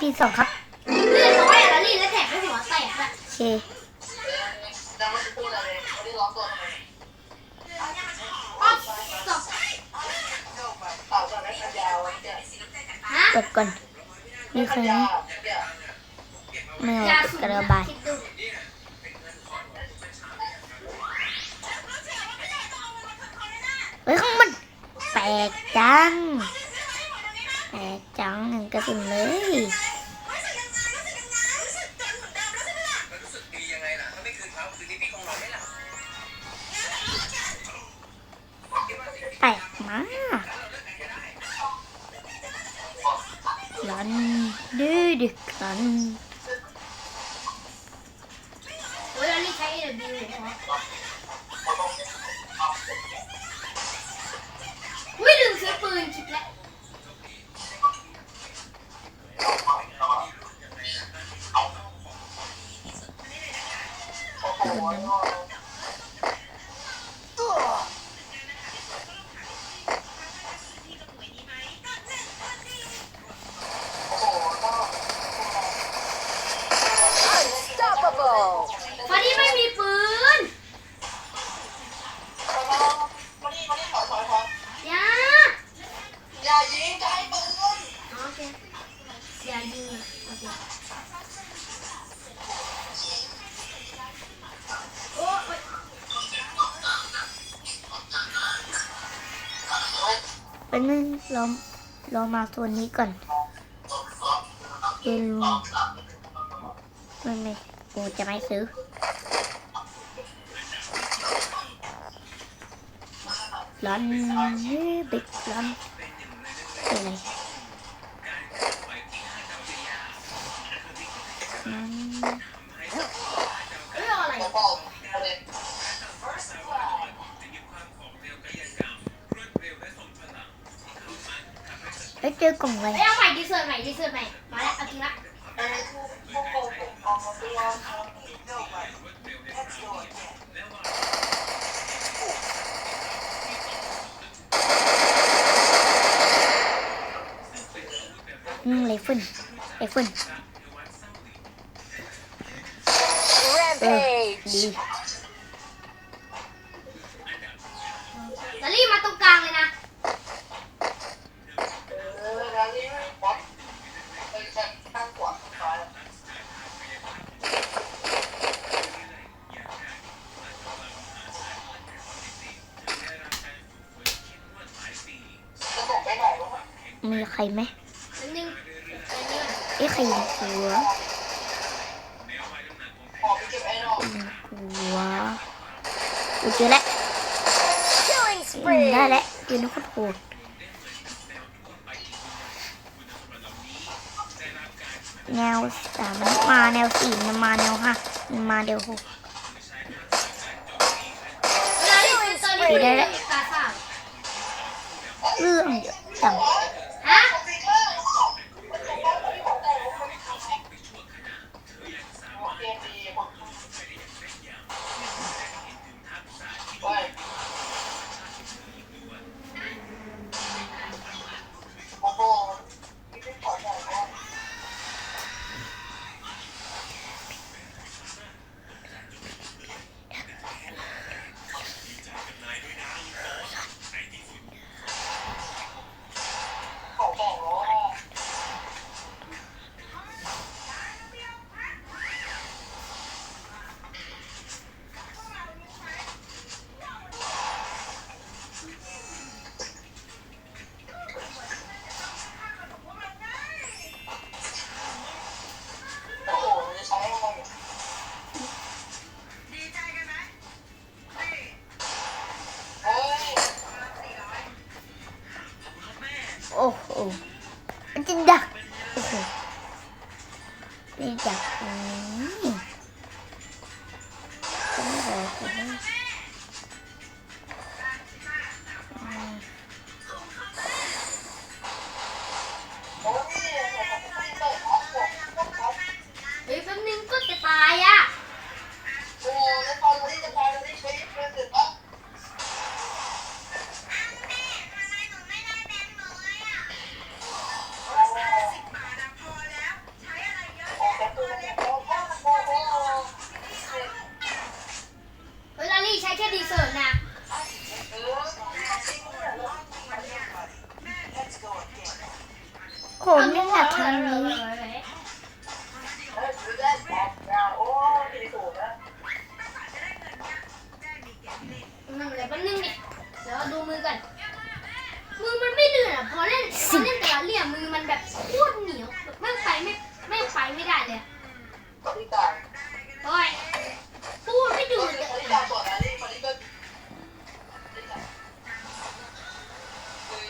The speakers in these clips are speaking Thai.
ทีสองครับเลือดน้อยอะแล้วรีดแล้วแตกไปหัวแตกอะโอเคยังไม่ได้พูดอะไรเลยไม่ได้ร้องตัวทำไมอ๊อฟจบเต่ากับแม่ขันยาวเนี่ยฮะกดก่อนมีใครไหมเนี่ยไม่เอายากดกระบายคิดดูเฮ้ยของมันแปลกจังแปลกจังหนึ่งกระสุนเลย มากรันดื้อดึกรันโอ้ยแล้วรีดใช้ AW เหรออุ้ยลืมซื้อปืนคิดแล้วฟ เป็นงเราเรามาตัวนี้ก่อนเอลูไม่ไม่กูจะไม่ซื้อร้อนบิ๊กร้อนเป็นอะไร เอ้ยเจอกล่องอะไรเอ้ยเอาใหม่ดีเซิร์ตใหม่ดีเซิร์ตใหม่มาแล้วเอาจริงละไอ้พวกพวกโกงเอามาตัวอืมไรเฟิลไรเฟิลเออดี เอ้ยใครยิงหัวขอไปเก็บไอ้นอกยิงหัวกูเจอแล้วอืมได้แล้วยืนโคตรโหดแนวสามมันมาแนวสี่มันมาแนวห้ามันมาแนวหกเวลาที่ซื้อตัวนี้ได้แล้วตาสาวเรื่องเยอะจัง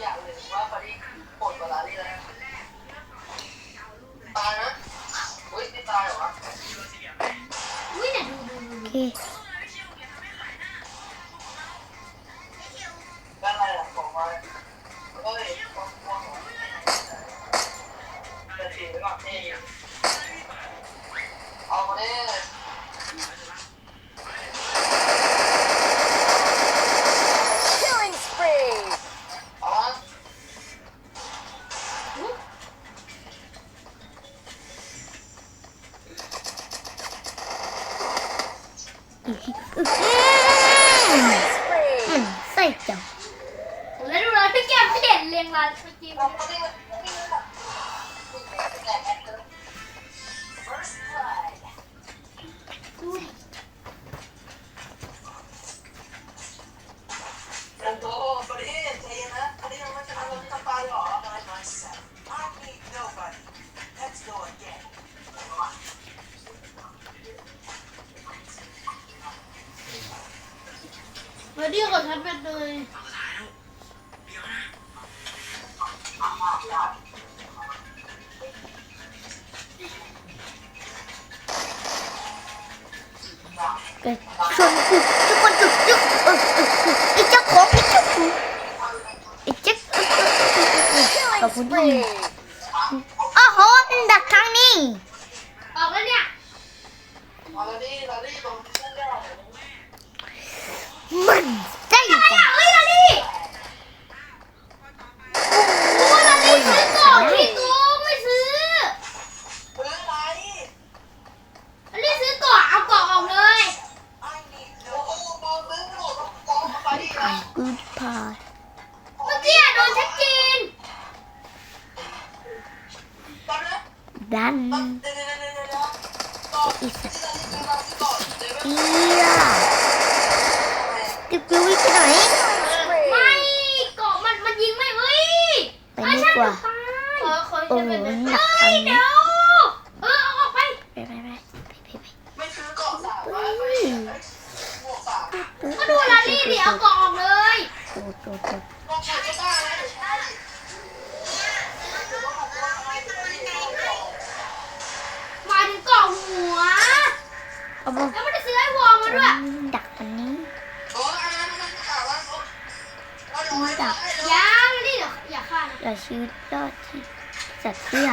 อย่างหนึ่งว่าพอดีปวดกว่าลาลี่แล้วตายนะอุ้ยไม่ตายหรอวะ อุ้ยเนี่ยดูดูดู ใส่จังแล้วดูเราที่แก้มเห็นเรียงรายเมื่อกี้ กดแท็บเล็ดเลยเกิดชนจุกทุกคนจุดจุกเออเออเออไอ้เจ้าของไอ้เจ้าของไอ้เจ้าเออเออเออเออขอบคุณที่อ้โหดักทางนี้ ดันอีสเอียติบกิววิ่งไปไหนไม่เกาะมันมันยิงไม่เว้ยไปไม่กว่าโอ้โหหนักจัง และชีวิตรอดที่จัดเพื่อ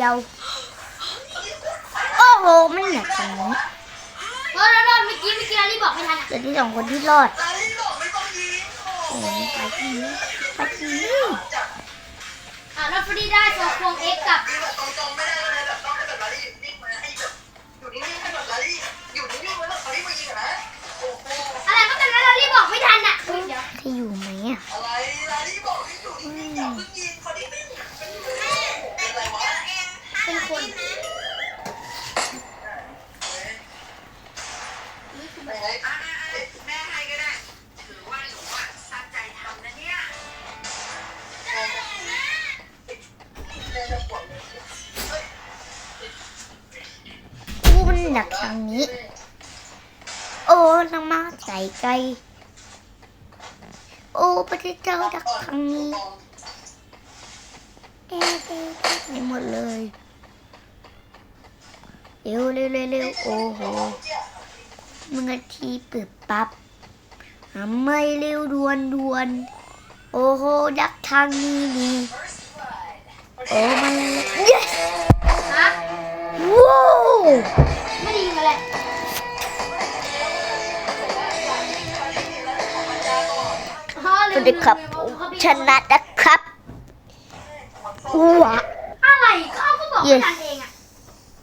ียว โอ้โห ไม่หนักตรงนี้เออรอดเมื่อกี้เมื่อกี้ลาลี่บอกไม่ทันอะเหลือที่สองคนที่รอดลอ้อยไปทีนี้ไปทีนี้ อะรอดฟรีได้สโซควงเอ็กกับ ใจ โอ้ประเจ้าดักครั้งนี้เอ๊ะไปหมดเลยเร็วเร็วเโอ้โหมึงทีเปิดปับทำไม่เร็วด่วนดวน โอ้โห ดักทางนี้ดีโอ้มันเย้ฮะว้าวไม่ดีมาเลย สวัสดีครับชนะนะครับว้าอะไรก็เอาก็บอก Yes กันเอง